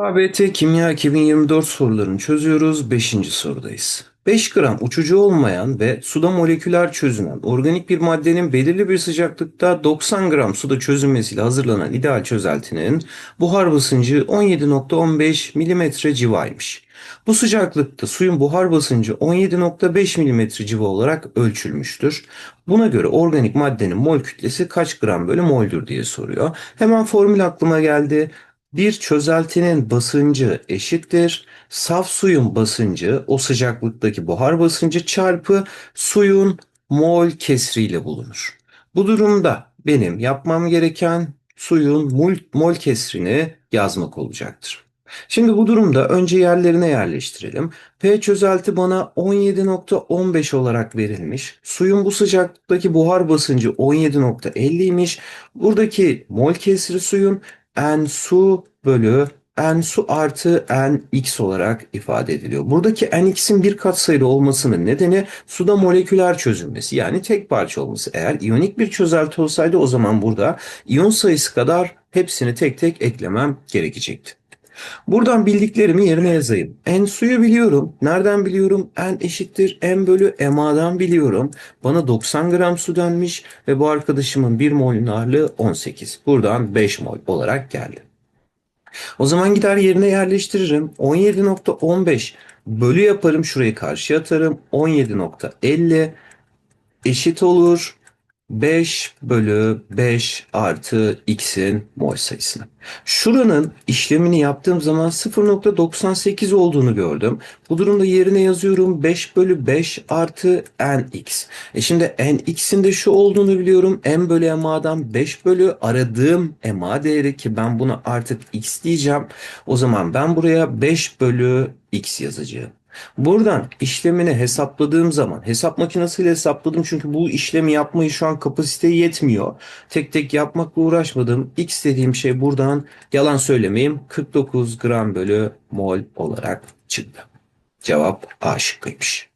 ABT Kimya 2024 sorularını çözüyoruz. 5. sorudayız. 5 gram uçucu olmayan ve suda moleküler çözünen organik bir maddenin belirli bir sıcaklıkta 90 gram suda çözünmesiyle hazırlanan ideal çözeltinin buhar basıncı 17.15 mm civaymış. Bu sıcaklıkta suyun buhar basıncı 17.5 mm civa olarak ölçülmüştür. Buna göre organik maddenin mol kütlesi kaç gram bölü moldür diye soruyor. Hemen formül aklıma geldi. Bir çözeltinin basıncı eşittir. Saf suyun basıncı o sıcaklıktaki buhar basıncı çarpı suyun mol kesriyle bulunur. Bu durumda benim yapmam gereken suyun mol, mol kesrini yazmak olacaktır. Şimdi bu durumda önce yerlerine yerleştirelim. P çözelti bana 17.15 olarak verilmiş. Suyun bu sıcaklıktaki buhar basıncı 17.50'ymiş. Buradaki mol kesri suyun n su bölü n su artı n x olarak ifade ediliyor. Buradaki n x'in bir katsayılı olmasının nedeni suda moleküler çözülmesi yani tek parça olması. Eğer iyonik bir çözelti olsaydı o zaman burada iyon sayısı kadar hepsini tek tek eklemem gerekecekti. Buradan bildiklerimi yerine yazayım. N suyu biliyorum. Nereden biliyorum? N eşittir M bölü MA'dan biliyorum. Bana 90 gram su denmiş ve bu arkadaşımın 1 molün ağırlığı 18. Buradan 5 mol olarak geldi. O zaman gider yerine yerleştiririm. 17.15 bölü yaparım. Şurayı karşıya atarım. 17.50 eşit olur. 5 bölü 5 artı x'in mol sayısına. Şuranın işlemini yaptığım zaman 0.98 olduğunu gördüm. Bu durumda yerine yazıyorum 5 bölü 5 artı nx. E şimdi nx'in de şu olduğunu biliyorum. n bölü ma'dan 5 bölü aradığım ma değeri ki ben buna artık x diyeceğim. O zaman ben buraya 5 bölü x yazacağım. Buradan işlemini hesapladığım zaman hesap makinesiyle hesapladım çünkü bu işlemi yapmayı şu an kapasite yetmiyor. Tek tek yapmakla uğraşmadım. X dediğim şey buradan yalan söylemeyeyim 49 gram bölü mol olarak çıktı. Cevap A şıkkıymış.